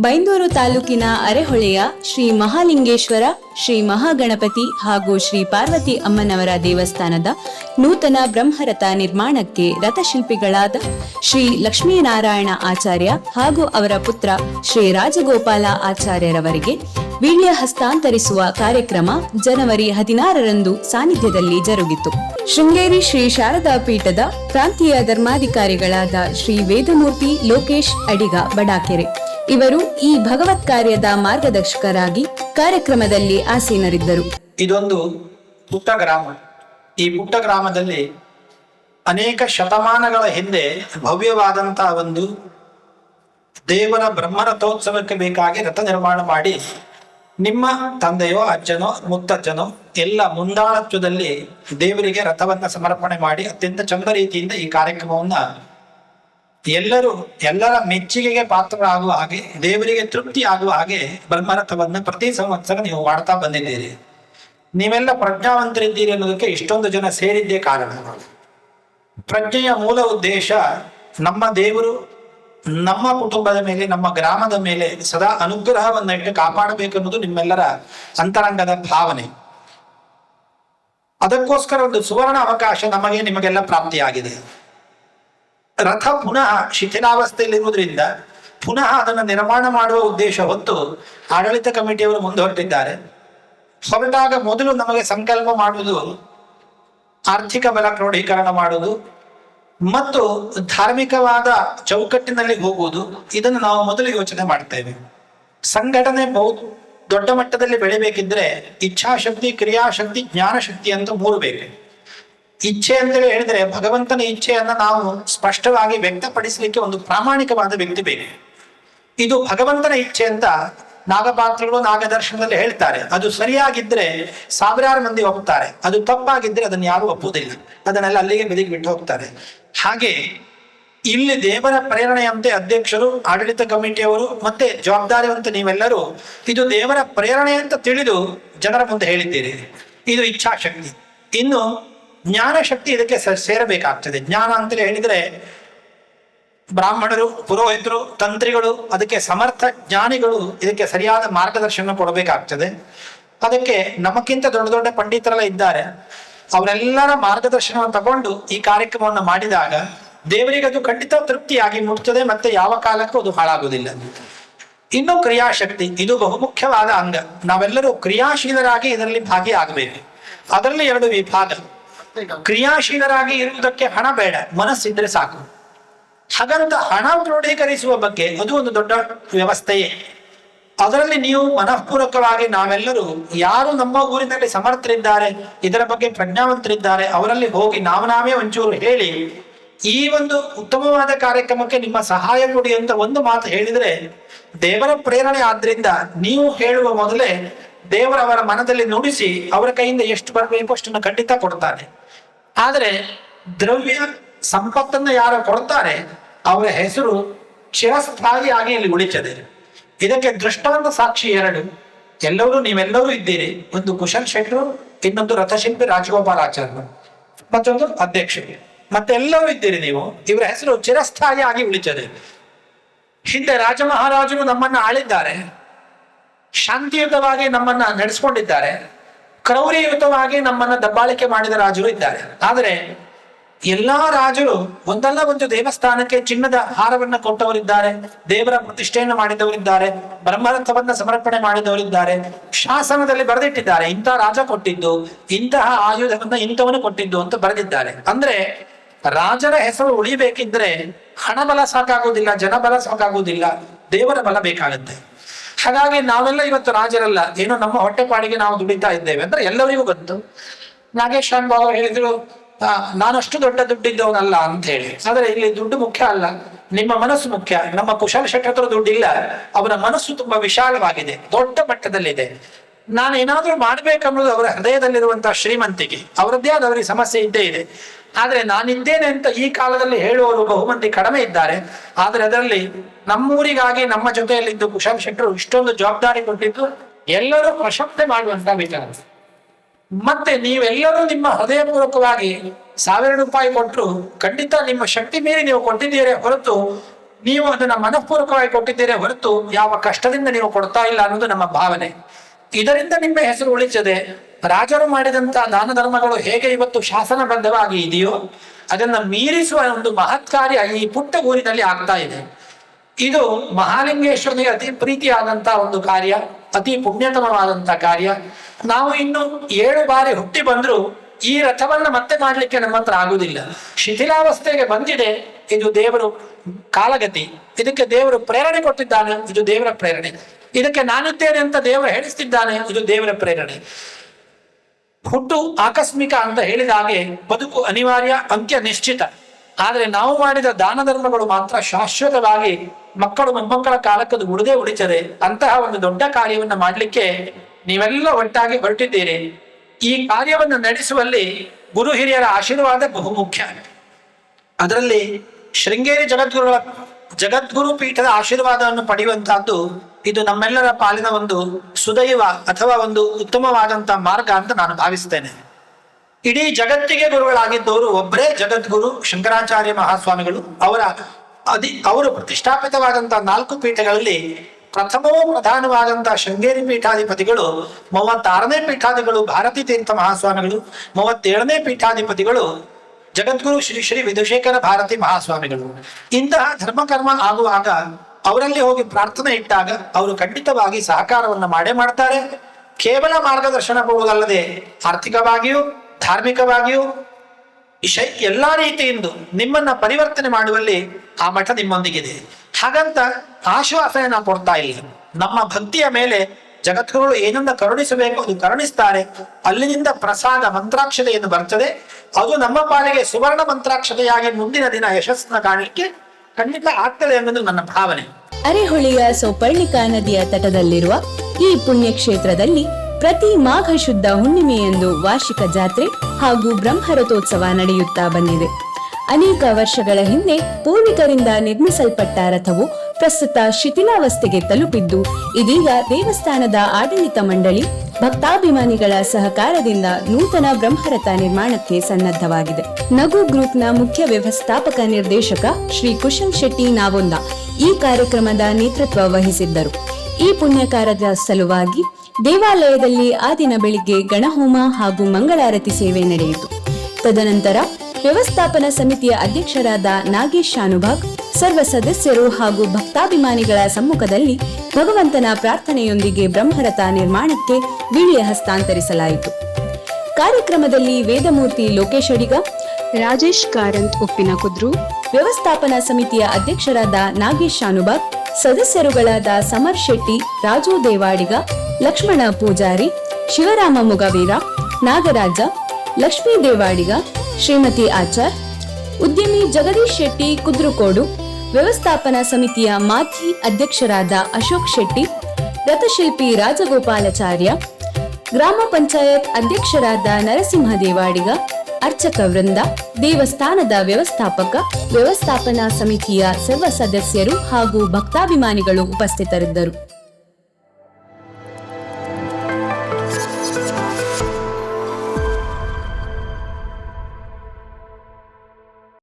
ಬೈಂದೂರು ತಾಲೂಕಿನ ಅರೆಹೊಳೆಯ ಶ್ರೀ ಮಹಾಲಿಂಗೇಶ್ವರ, ಶ್ರೀ ಮಹಾಗಣಪತಿ ಹಾಗೂ ಶ್ರೀ ಪಾರ್ವತಿ ಅಮ್ಮನವರ ದೇವಸ್ಥಾನದ ನೂತನ ಬ್ರಹ್ಮರಥ ನಿರ್ಮಾಣಕ್ಕೆ ರಥಶಿಲ್ಪಿಗಳಾದ ಶ್ರೀ ಲಕ್ಷ್ಮೀನಾರಾಯಣ ಆಚಾರ್ಯ ಹಾಗೂ ಅವರ ಪುತ್ರ ಶ್ರೀ ರಾಜಗೋಪಾಲ ಆಚಾರ್ಯರವರಿಗೆ ವೀಳ್ಯ ಹಸ್ತಾಂತರಿಸುವ ಕಾರ್ಯಕ್ರಮ ಜನವರಿ ಹದಿನಾರರಂದು ಸಾನ್ನಿಧ್ಯದಲ್ಲಿ ಜರುಗಿತು. ಶೃಂಗೇರಿ ಶ್ರೀ ಶಾರದಾ ಪೀಠದ ಪ್ರಾಂತೀಯ ಧರ್ಮಾಧಿಕಾರಿಗಳಾದ ಶ್ರೀ ವೇದಮೂರ್ತಿ ಲೋಕೇಶ್ ಅಡಿಗ, ಬಡಾಕೆರೆ. ಇವರು ಈ ಭಗವತ್ ಕಾರ್ಯದ ಮಾರ್ಗದರ್ಶಕರಾಗಿ ಕಾರ್ಯಕ್ರಮದಲ್ಲಿ ಆಸೀನರಿದ್ದರು. ಇದೊಂದು ಪುಟ್ಟ ಗ್ರಾಮ. ಈ ಪುಟ್ಟ ಗ್ರಾಮದಲ್ಲಿ ಅನೇಕ ಶತಮಾನಗಳ ಹಿಂದೆ ಭವ್ಯವಾದಂತಹ ಒಂದು ದೇವರ ಬ್ರಹ್ಮರಥೋತ್ಸವಕ್ಕೆ ಬೇಕಾಗಿ ರಥ ನಿರ್ಮಾಣ ಮಾಡಿ ನಿಮ್ಮ ತಂದೆಯೋ, ಅಜ್ಜನೋ, ಮುತ್ತಜ್ಜನೋ, ಎಲ್ಲ ಮುಂದಾಳತ್ವದಲ್ಲಿ ದೇವರಿಗೆ ರಥವನ್ನು ಸಮರ್ಪಣೆ ಮಾಡಿ ಅತ್ಯಂತ ಚಂದ ರೀತಿಯಿಂದ ಈ ಕಾರ್ಯಕ್ರಮವನ್ನ ಎಲ್ಲರೂ ಎಲ್ಲರ ಮೆಚ್ಚುಗೆಗೆ ಪಾತ್ರರಾಗುವ ಹಾಗೆ, ದೇವರಿಗೆ ತೃಪ್ತಿ ಆಗುವ ಹಾಗೆ ಬ್ರಹ್ಮರಥವನ್ನ ಪ್ರತಿ ಸಂವತ್ಸರ ನೀವು ಮಾಡ್ತಾ ಬಂದಿದ್ದೀರಿ. ನೀವೆಲ್ಲ ಪ್ರಜ್ಞಾವಂತರಿದ್ದೀರಿ ಅನ್ನೋದಕ್ಕೆ ಇಷ್ಟೊಂದು ಜನ ಸೇರಿದ್ದೇ ಕಾರಣ. ಪ್ರಜ್ಞೆಯ ಮೂಲ ಉದ್ದೇಶ ನಮ್ಮ ದೇವರು, ನಮ್ಮ ಕುಟುಂಬದ ಮೇಲೆ, ನಮ್ಮ ಗ್ರಾಮದ ಮೇಲೆ ಸದಾ ಅನುಗ್ರಹವನ್ನ ಇಟ್ಟು ಕಾಪಾಡಬೇಕು ಅನ್ನೋದು ನಿಮ್ಮೆಲ್ಲರ ಅಂತರಂಗದ ಭಾವನೆ. ಅದಕ್ಕೋಸ್ಕರ ಒಂದು ಸುವರ್ಣ ಅವಕಾಶ ನಮಗೆ ನಿಮಗೆಲ್ಲ ಪ್ರಾಪ್ತಿಯಾಗಿದೆ. ರಥ ಪುನಃ ಶಿಥಿಲಾವಸ್ಥೆಯಲ್ಲಿರುವುದರಿಂದ ಪುನಃ ಅದನ್ನು ನಿರ್ಮಾಣ ಮಾಡುವ ಉದ್ದೇಶ ಹೊತ್ತು ಆಡಳಿತ ಕಮಿಟಿಯವರು ಮುಂದೆ ಹೊರಟಿದ್ದಾರೆ ಹೊರಟಾಗ ಮೊದಲು ನಮಗೆ ಸಂಕಲ್ಪ ಮಾಡುವುದು, ಆರ್ಥಿಕ ಬಲ ಕ್ರೋಢೀಕರಣ ಮಾಡುವುದು ಮತ್ತು ಧಾರ್ಮಿಕವಾದ ಚೌಕಟ್ಟಿನಲ್ಲಿ ಹೋಗುವುದು. ಇದನ್ನು ನಾವು ಮೊದಲು ಯೋಚನೆ ಮಾಡ್ತೇವೆ. ಸಂಘಟನೆ ಬಹು ದೊಡ್ಡ ಮಟ್ಟದಲ್ಲಿ ಬೆಳಿಬೇಕಿದ್ರೆ ಇಚ್ಛಾಶಕ್ತಿ, ಕ್ರಿಯಾಶಕ್ತಿ, ಜ್ಞಾನಶಕ್ತಿ ಅಂತ ಮೂರು ಬೇಕು. ಇಚ್ಛೆ ಅಂತೇಳಿ ಹೇಳಿದ್ರೆ ಭಗವಂತನ ಇಚ್ಛೆಯನ್ನ ನಾವು ಸ್ಪಷ್ಟವಾಗಿ ವ್ಯಕ್ತಪಡಿಸಲಿಕ್ಕೆ ಒಂದು ಪ್ರಾಮಾಣಿಕವಾದ ವ್ಯಕ್ತಿ ಬೇಕು. ಇದು ಭಗವಂತನ ಇಚ್ಛೆ ಅಂತ ನಾಗಪಾತ್ರಗಳು ನಾಗದರ್ಶನದಲ್ಲಿ ಹೇಳ್ತಾರೆ. ಅದು ಸರಿಯಾಗಿದ್ರೆ ಸಾವಿರಾರು ಮಂದಿ ಹೋಗ್ತಾರೆ. ಅದು ತಪ್ಪಾಗಿದ್ರೆ ಅದನ್ನು ಯಾರು ಒಪ್ಪುವುದಿಲ್ಲ. ಅದನ್ನೆಲ್ಲ ಅಲ್ಲಿಗೆ ಬೆದಿಗೆ ಬಿಟ್ಟು ಹೋಗ್ತಾರೆ. ಹಾಗೆ ಇಲ್ಲಿ ದೇವರ ಪ್ರೇರಣೆಯಂತೆ ಅಧ್ಯಕ್ಷರು, ಆಡಳಿತ ಕಮಿಟಿಯವರು ಮತ್ತೆ ಜವಾಬ್ದಾರಿವಂತ ನೀವೆಲ್ಲರೂ ಇದು ದೇವರ ಪ್ರೇರಣೆ ಅಂತ ತಿಳಿದು ಜನರ ಮುಂದೆ ಹೇಳಿದ್ದೀರಿ. ಇದು ಇಚ್ಛಾಶಕ್ತಿ. ಇನ್ನು ಜ್ಞಾನ ಶಕ್ತಿ ಇದಕ್ಕೆ ಸೇರಬೇಕಾಗ್ತದೆ. ಜ್ಞಾನ ಅಂತ ಹೇಳಿದ್ರೆ ಬ್ರಾಹ್ಮಣರು, ಪುರೋಹಿತರು, ತಂತ್ರಿಗಳು, ಅದಕ್ಕೆ ಸಮರ್ಥ ಜ್ಞಾನಿಗಳು ಇದಕ್ಕೆ ಸರಿಯಾದ ಮಾರ್ಗದರ್ಶನ ಕೊಡಬೇಕಾಗ್ತದೆ. ಅದಕ್ಕೆ ನಮಗಿಂತ ದೊಡ್ಡ ದೊಡ್ಡ ಪಂಡಿತರೆಲ್ಲ ಇದ್ದಾರೆ. ಅವರೆಲ್ಲರ ಮಾರ್ಗದರ್ಶನವನ್ನು ತಗೊಂಡು ಈ ಕಾರ್ಯಕ್ರಮವನ್ನು ಮಾಡಿದಾಗ ದೇವರಿಗೆ ಅದು ಖಂಡಿತ ತೃಪ್ತಿಯಾಗಿ ಮುಟ್ತದೆ, ಮತ್ತೆ ಯಾವ ಕಾಲಕ್ಕೂ ಅದು ಹಾಳಾಗುವುದಿಲ್ಲ. ಇನ್ನು ಕ್ರಿಯಾಶಕ್ತಿ, ಇದು ಬಹುಮುಖ್ಯವಾದ ಅಂಗ. ನಾವೆಲ್ಲರೂ ಕ್ರಿಯಾಶೀಲರಾಗಿ ಇದರಲ್ಲಿ ಭಾಗಿಯಾಗಬೇಕು. ಅದರಲ್ಲಿ ಎರಡು ವಿಭಾಗ. ಕ್ರಿಯಾಶೀಲರಾಗಿ ಇರುವುದಕ್ಕೆ ಹಣ ಬೇಡ ಮನಸ್ಸಿದ್ರೆ ಸಾಕು. ಹಾಗಂತ ಹಣ ಕ್ರೋಢೀಕರಿಸುವ ಬಗ್ಗೆ ಅದು ಒಂದು ದೊಡ್ಡ ವ್ಯವಸ್ಥೆಯೇ. ಅದರಲ್ಲಿ ನೀವು ಮನಃಪೂರ್ವಕವಾಗಿ ನಾವೆಲ್ಲರೂ ಯಾರು ನಮ್ಮ ಊರಿನಲ್ಲಿ ಸಮರ್ಥರಿದ್ದಾರೆ, ಇದರ ಬಗ್ಗೆ ಪ್ರಜ್ಞಾವಂತರಿದ್ದಾರೆ, ಅವರಲ್ಲಿ ಹೋಗಿ ನಾವು ನಾವೇ ಒಂಚೂರು ಹೇಳಿ, ಈ ಒಂದು ಉತ್ತಮವಾದ ಕಾರ್ಯಕ್ರಮಕ್ಕೆ ನಿಮ್ಮ ಸಹಾಯ ಕೊಡಿ ಅಂತ ಒಂದು ಮಾತು ಹೇಳಿದ್ರೆ, ದೇವರ ಪ್ರೇರಣೆ ಆದ್ರಿಂದ ನೀವು ಹೇಳುವ ಮೊದಲೇ ದೇವರವರ ಮನದಲ್ಲಿ ನುಡಿಸಿ ಅವರ ಕೈಯಿಂದ ಎಷ್ಟು ಬರಬೇಕು ಅಷ್ಟನ್ನು ಖಂಡಿತ ಕೊಡ್ತಾನೆ. ಆದರೆ ದ್ರವ್ಯ ಸಂಪತ್ತನ್ನು ಯಾರು ಕೊಡುತ್ತಾರೆ, ಅವರ ಹೆಸರು ಚಿರಸ್ಥಾಯಿಯಾಗಿ ಇಲ್ಲಿ ಉಳಿತದೆ ಇದಕ್ಕೆ ದೃಷ್ಟಾಂತ ಸಾಕ್ಷಿ ಎರಡು. ಎಲ್ಲರೂ ನೀವೆಲ್ಲರೂ ಇದ್ದೀರಿ. ಒಂದು ಕುಶಲ್ ಶೆಟ್ರು, ಇನ್ನೊಂದು ರಥಶಿಲ್ಪಿ ರಾಜಗೋಪಾಲಾಚಾರ್ಯರು. ಮತ್ತೊಂದು ಅಧ್ಯಕ್ಷರು. ಮತ್ತೆ ಎಲ್ಲರೂ ಇದ್ದೀರಿ ನೀವು. ಇವರ ಹೆಸರು ಚಿರಸ್ಥಾಯಿಯಾಗಿ ಉಳಿತದೆ ಹಿಂದೆ ರಾಜ ಮಹಾರಾಜರು ನಮ್ಮನ್ನ ಆಳಿದ್ದಾರೆ. ಶಾಂತಿಯುತವಾಗಿ ನಮ್ಮನ್ನ ನಡೆಸ್ಕೊಂಡಿದ್ದಾರೆ. ಕ್ರೌರ್ಯಯುತವಾಗಿ ನಮ್ಮನ್ನ ದಬ್ಬಾಳಿಕೆ ಮಾಡಿದ ರಾಜರು ಇದ್ದಾರೆ. ಆದರೆ ಎಲ್ಲಾ ರಾಜರು ಒಂದಲ್ಲ ಒಂದು ದೇವಸ್ಥಾನಕ್ಕೆ ಚಿನ್ನದ ಹಾರವನ್ನ ಕೊಟ್ಟವರಿದ್ದಾರೆ, ದೇವರ ಪ್ರತಿಷ್ಠೆಯನ್ನು ಮಾಡಿದವರಿದ್ದಾರೆ, ಬ್ರಹ್ಮರಥವನ್ನ ಸಮರ್ಪಣೆ ಮಾಡಿದವರಿದ್ದಾರೆ, ಶಾಸನದಲ್ಲಿ ಬರೆದಿಟ್ಟಿದ್ದಾರೆ, ಇಂಥ ರಾಜ ಕೊಟ್ಟಿದ್ದು, ಇಂತಹ ಆಯುಧವನ್ನ ಇಂಥವನು ಕೊಟ್ಟಿದ್ದು ಅಂತ ಬರೆದಿದ್ದಾರೆ. ಅಂದ್ರೆ ರಾಜರ ಹೆಸರು ಉಳಿಬೇಕಿದ್ರೆ ಹಣ ಬಲ ಸಾಕಾಗುವುದಿಲ್ಲ, ಜನಬಲ ಸಾಕಾಗುವುದಿಲ್ಲ, ದೇವರ ಬಲ ಬೇಕಾಗುತ್ತೆ. ಹಾಗಾಗಿ ನಾವೆಲ್ಲ ಇವತ್ತು ರಾಜರಲ್ಲ. ಏನೋ ನಮ್ಮ ಹೊಟ್ಟೆಪಾಡಿಗೆ ನಾವು ದುಡಿತಾ ಇದ್ದೇವೆ. ಅಂದ್ರೆ ಎಲ್ಲರಿಗೂ ಗೊತ್ತು. ನಾಗೇಶ್ ಬಾಬು ಅವರು ಹೇಳಿದ್ರು ನಾನಷ್ಟು ದೊಡ್ಡ ದುಡ್ಡಿದ್ದವನಲ್ಲ ಅಂತ ಹೇಳಿ. ಆದ್ರೆ ಇಲ್ಲಿ ದುಡ್ಡು ಮುಖ್ಯ ಅಲ್ಲ. ನಿಮ್ಮ ಮನಸ್ಸು ಮುಖ್ಯ. ನಮ್ಮ ಕುಶಲ ಶೆಟ್ಟಿ ಹತ್ರ ದುಡ್ಡಿಲ್ಲ. ಅವರ ಮನಸ್ಸು ತುಂಬಾ ವಿಶಾಲವಾಗಿದೆ. ದೊಡ್ಡ ಮಟ್ಟದಲ್ಲಿದೆ. ನಾನು ಏನಾದ್ರೂ ಮಾಡ್ಬೇಕನ್ನೋದು ಅವರ ಹೃದಯದಲ್ಲಿರುವಂತಹ ಶ್ರೀಮಂತಿಕೆ. ಅವರದ್ದೇ ಆದ ಅವರಿಗೆ ಸಮಸ್ಯೆ ಇದ್ದೇ ಇದೆ. ಆದ್ರೆ ನಾನಿದ್ದೇನೆ ಅಂತ ಈ ಕಾಲದಲ್ಲಿ ಹೇಳುವವರು ಬಹುಮಂದಿ ಕಡಿಮೆ ಇದ್ದಾರೆ. ಆದ್ರೆ ಅದರಲ್ಲಿ ನಮ್ಮೂರಿಗಾಗಿ, ನಮ್ಮ ಜೊತೆಯಲ್ಲಿದ್ದು ಕುಶಾಲ್ ಶೆಟ್ಟರು ಇಷ್ಟೊಂದು ಜವಾಬ್ದಾರಿ ಕೊಟ್ಟಿದ್ದು ಎಲ್ಲರೂ ಪ್ರಶಂಸೆ ಮಾಡುವಂತ ವಿಚಾರ. ಮತ್ತೆ ನೀವೆಲ್ಲರೂ ನಿಮ್ಮ ಹೃದಯಪೂರ್ವಕವಾಗಿ ಸಾವಿರ ರೂಪಾಯಿ ಕೊಟ್ಟರು ಖಂಡಿತ ನಿಮ್ಮ ಶಕ್ತಿ ಮೀರಿ ನೀವು ಕೊಟ್ಟಿದ್ದೀರಿ ಹೊರತು ನೀವು ಅದನ್ನ ಮನಃಪೂರ್ವಕವಾಗಿ ಕೊಟ್ಟಿದ್ದೀರಿ ಹೊರತು ಯಾವ ಕಷ್ಟದಿಂದ ನೀವು ಕೊಡ್ತಾ ಇಲ್ಲ ಅನ್ನೋದು ನಮ್ಮ ಭಾವನೆ. ಇದರಿಂದ ನಿಮ್ಮ ಹೆಸರು ಉಳಿತದೆ. ರಾಜರು ಮಾಡಿದಂತ ದಾನ ಧರ್ಮಗಳು ಹೇಗೆ ಇವತ್ತು ಶಾಸನಬದ್ಧವಾಗಿ ಇದೆಯೋ, ಅದನ್ನ ಮೀರಿಸುವ ಒಂದು ಮಹತ್ ಕಾರ್ಯ ಈ ಪುಟ್ಟ ಊರಿನಲ್ಲಿ ಆಗ್ತಾ ಇದೆ. ಇದು ಮಹಾಲಿಂಗೇಶ್ವರನಿಗೆ ಅತಿ ಪ್ರೀತಿಯಾದಂತ ಒಂದು ಕಾರ್ಯ, ಅತಿ ಪುಣ್ಯತಮವಾದಂತ ಕಾರ್ಯ. ನಾವು ಇನ್ನು ಏಳು ಬಾರಿ ಹುಟ್ಟಿ ಬಂದ್ರು ಈ ರಥವನ್ನ ಮತ್ತೆ ಮಾಡ್ಲಿಕ್ಕೆ ನಮ್ಮ ಹತ್ರ ಆಗುದಿಲ್ಲ. ಶಿಥಿಲಾವಸ್ಥೆಗೆ ಬಂದಿದೆ, ಇದು ದೇವರು ಕಾಲಗತಿ. ಇದಕ್ಕೆ ದೇವರು ಪ್ರೇರಣೆ ಕೊಟ್ಟಿದ್ದಾನೆ, ಇದು ದೇವರ ಪ್ರೇರಣೆ. ಇದಕ್ಕೆ ನಾನಿದ್ದೇನೆ ಅಂತ ದೇವರು ಹೇಳಿಸ್ತಿದ್ದಾನೆ, ಇದು ದೇವರ ಪ್ರೇರಣೆ. ಹುಟ್ಟು ಆಕಸ್ಮಿಕ ಅಂತ ಹೇಳಿದ ಹಾಗೆ ಬದುಕು ಅನಿವಾರ್ಯ, ಅಂತ್ಯ ನಿಶ್ಚಿತ. ಆದರೆ ನಾವು ಮಾಡಿದ ದಾನ ಧರ್ಮಗಳು ಮಾತ್ರ ಶಾಶ್ವತವಾಗಿ ಮಕ್ಕಳು ಮೊಮ್ಮಕ್ಕಳ ಕಾಲಕ್ಕದು ಉಳಿದೇ ಉಳಿತದೆ. ಅಂತಹ ಒಂದು ದೊಡ್ಡ ಕಾರ್ಯವನ್ನು ಮಾಡಲಿಕ್ಕೆ ನೀವೆಲ್ಲ ಒಟ್ಟಾಗಿ ಹೊರಟಿದ್ದೀರಿ. ಈ ಕಾರ್ಯವನ್ನು ನಡೆಸುವಲ್ಲಿ ಗುರು ಹಿರಿಯರ ಆಶೀರ್ವಾದ ಬಹುಮುಖ್ಯ ಅದರಲ್ಲಿ ಶೃಂಗೇರಿ ಜಗದ್ಗುರುಗಳ, ಜಗದ್ಗುರು ಪೀಠದ ಆಶೀರ್ವಾದವನ್ನು ಪಡೆಯುವಂತಹದ್ದು ಇದು ನಮ್ಮೆಲ್ಲರ ಪಾಲಿನ ಒಂದು ಸುದೈವ ಅಥವಾ ಒಂದು ಉತ್ತಮವಾದಂತಹ ಮಾರ್ಗ ಅಂತ ನಾನು ಭಾವಿಸ್ತೇನೆ. ಇಡೀ ಜಗತ್ತಿಗೆ ಗುರುಗಳಾಗಿದ್ದವರು ಒಬ್ಬರೇ ಜಗದ್ಗುರು ಶಂಕರಾಚಾರ್ಯ ಮಹಾಸ್ವಾಮಿಗಳು. ಅವರ ಅದಿ, ಅವರು ಪ್ರತಿಷ್ಠಾಪಿತವಾದಂತಹ ನಾಲ್ಕು ಪೀಠಗಳಲ್ಲಿ ಪ್ರಥಮವೂ ಪ್ರಧಾನವಾದಂತಹ ಶೃಂಗೇರಿ ಪೀಠಾಧಿಪತಿಗಳು, ಮೂವತ್ತಾರನೇ ಪೀಠಾಧಿಗಳು ಭಾರತೀ ತೀರ್ಥ ಮಹಾಸ್ವಾಮಿಗಳು, ಮೂವತ್ತೇಳನೇ ಪೀಠಾಧಿಪತಿಗಳು ಜಗದ್ಗುರು ಶ್ರೀ ಶ್ರೀ ವಿಧುಶೇಖರ ಭಾರತಿ ಮಹಾಸ್ವಾಮಿಗಳು. ಇಂತಹ ಧರ್ಮಕರ್ಮ ಆಗುವಾಗ ಅವರಲ್ಲಿ ಹೋಗಿ ಪ್ರಾರ್ಥನೆ ಇಟ್ಟಾಗ ಅವರು ಖಂಡಿತವಾಗಿ ಸಹಕಾರವನ್ನು ಮಾಡೇ ಮಾಡ್ತಾರೆ. ಕೇವಲ ಮಾರ್ಗದರ್ಶನ ಕೊಡುವುದಲ್ಲದೆ ಆರ್ಥಿಕವಾಗಿಯೂ, ಧಾರ್ಮಿಕವಾಗಿಯೂ ವಿಷಯ ಎಲ್ಲ ರೀತಿಯಿಂದ ನಿಮ್ಮನ್ನ ಪರಿವರ್ತನೆ ಮಾಡುವಲ್ಲಿ ಆ ಮಠ ನಿಮ್ಮೊಂದಿಗಿದೆ. ಹಾಗಂತ ಆಶ್ವಾಸನೆ ನಾವು ಕೊಡ್ತಾ ಇಲ್ಲ. ನಮ್ಮ ಭಕ್ತಿಯ ಮೇಲೆ ಜಗದ್ಗುರುಗಳು ಏನನ್ನ ಕರುಣಿಸಬೇಕು ಅದು ಕರುಣಿಸ್ತಾರೆ. ಅಲ್ಲಿನಿಂದ ಪ್ರಸಾದ ಮಂತ್ರಾಕ್ಷತೆಯನ್ನು ಬರ್ತದೆ. ಅದು ನಮ್ಮ ಪಾಲಿಗೆ ಸುವರ್ಣ ಮಂತ್ರಾಕ್ಷತೆಯಾಗಿ ಮುಂದಿನ ದಿನ ಯಶಸ್ಸನ್ನ ಕಾಣಲಿಕ್ಕೆ ಖಂಡಿತ ಆಗ್ತದೆ ಎಂಬುದು ನನ್ನ ಭಾವನೆ. ಅರೆಹೊಳೆಯ ಸೌಪರ್ಣಿಕಾ ನದಿಯ ತಟದಲ್ಲಿರುವ ಈ ಪುಣ್ಯಕ್ಷೇತ್ರದಲ್ಲಿ ಪ್ರತಿ ಮಾಘ ಶುದ್ಧ ಹುಣ್ಣಿಮೆಯಂದು ವಾರ್ಷಿಕ ಜಾತ್ರೆ ಹಾಗೂ ಬ್ರಹ್ಮರಥೋತ್ಸವ ನಡೆಯುತ್ತಾ ಬಂದಿದೆ. ಅನೇಕ ವರ್ಷಗಳ ಹಿಂದೆ ಪೂರ್ವಿಕರಿಂದ ನಿರ್ಮಿಸಲ್ಪಟ್ಟ ರಥವು ಪ್ರಸ್ತುತ ಶಿಥಿಲಾವಸ್ಥೆಗೆ ತಲುಪಿದ್ದು, ಇದೀಗ ದೇವಸ್ಥಾನದ ಆಡಳಿತ ಮಂಡಳಿ ಭಕ್ತಾಭಿಮಾನಿಗಳ ಸಹಕಾರದಿಂದ ನೂತನ ಬ್ರಹ್ಮರಥ ನಿರ್ಮಾಣಕ್ಕೆ ಸನ್ನದ್ಧವಾಗಿದೆ. ನಗು ಗ್ರೂಪ್ನ ಮುಖ್ಯ ವ್ಯವಸ್ಥಾಪಕ ನಿರ್ದೇಶಕ ಶ್ರೀ ಕುಶಲ್ ಶೆಟ್ಟಿ ನಾವೊಂದ ಈ ಕಾರ್ಯಕ್ರಮದ ನೇತೃತ್ವ ವಹಿಸಿದ್ದರು. ಈ ಪುಣ್ಯಕಾರದ ಸಲುವಾಗಿ ದೇವಾಲಯದಲ್ಲಿ ಆ ದಿನ ಬೆಳಿಗ್ಗೆ ಗಣಹೋಮ ಹಾಗೂ ಮಂಗಳಾರತಿ ಸೇವೆ ನಡೆಯಿತು. ತದನಂತರ ವ್ಯವಸ್ಥಾಪನಾ ಸಮಿತಿಯ ಅಧ್ಯಕ್ಷರಾದ ನಾಗೇಶ್ ಶಾನುಭಾಗ್ ಸರ್ವ ಸದಸ್ಯರು ಹಾಗೂ ಭಕ್ತಾಭಿಮಾನಿಗಳ ಸಮ್ಮುಖದಲ್ಲಿ ಭಗವಂತನ ಪ್ರಾರ್ಥನೆಯೊಂದಿಗೆ ಬ್ರಹ್ಮರಥ ನಿರ್ಮಾಣಕ್ಕೆ ವೀಳ್ಯ ಹಸ್ತಾಂತರಿಸಲಾಯಿತು. ಕಾರ್ಯಕ್ರಮದಲ್ಲಿ ವೇದಮೂರ್ತಿ ಲೋಕೇಶ್ ಅಡಿಗ, ರಾಜೇಶ್ ಕಾರಂತ್ ಉಪ್ಪಿನ ಕುದ್ರು ವ್ಯವಸ್ಥಾಪನಾ ಸಮಿತಿಯ ಅಧ್ಯಕ್ಷರಾದ ನಾಗೇಶ್ ಶಾನುಭಾಗ್, ಸದಸ್ಯರುಗಳಾದ ಸಮರ್ ಶೆಟ್ಟಿ, ರಾಜು ದೇವಾಡಿಗ, ಲಕ್ಷ್ಮಣ ಪೂಜಾರಿ, ಶಿವರಾಮ ಮುಗವೀರ, ನಾಗರಾಜ, ಲಕ್ಷ್ಮೀ ದೇವಾಡಿಗ, ಶ್ರೀಮತಿ ಆಚಾರ್ ಉದ್ಯಮಿ ಜಗದೀಶ್ ಶೆಟ್ಟಿ, ಕುದ್ರುಕೋಡು. ವ್ಯವಸ್ಥಾಪನಾ ಸಮಿತಿಯ ಮಾಜಿ ಅಧ್ಯಕ್ಷರಾದ ಅಶೋಕ್ ಶೆಟ್ಟಿ, ರಥಶಿಲ್ಪಿ ರಾಜಗೋಪಾಲಾಚಾರ್ಯ, ಗ್ರಾಮ ಪಂಚಾಯತ್ ಅಧ್ಯಕ್ಷರಾದ ನರಸಿಂಹ ದೇವಾಡಿಗ, ಅರ್ಚಕ ವೃಂದ, ದೇವಸ್ಥಾನದ ವ್ಯವಸ್ಥಾಪಕ, ವ್ಯವಸ್ಥಾಪನಾ ಸಮಿತಿಯ ಸರ್ವ ಸದಸ್ಯರು ಹಾಗೂ ಭಕ್ತಾಭಿಮಾನಿಗಳು ಉಪಸ್ಥಿತರಿದ್ದರು.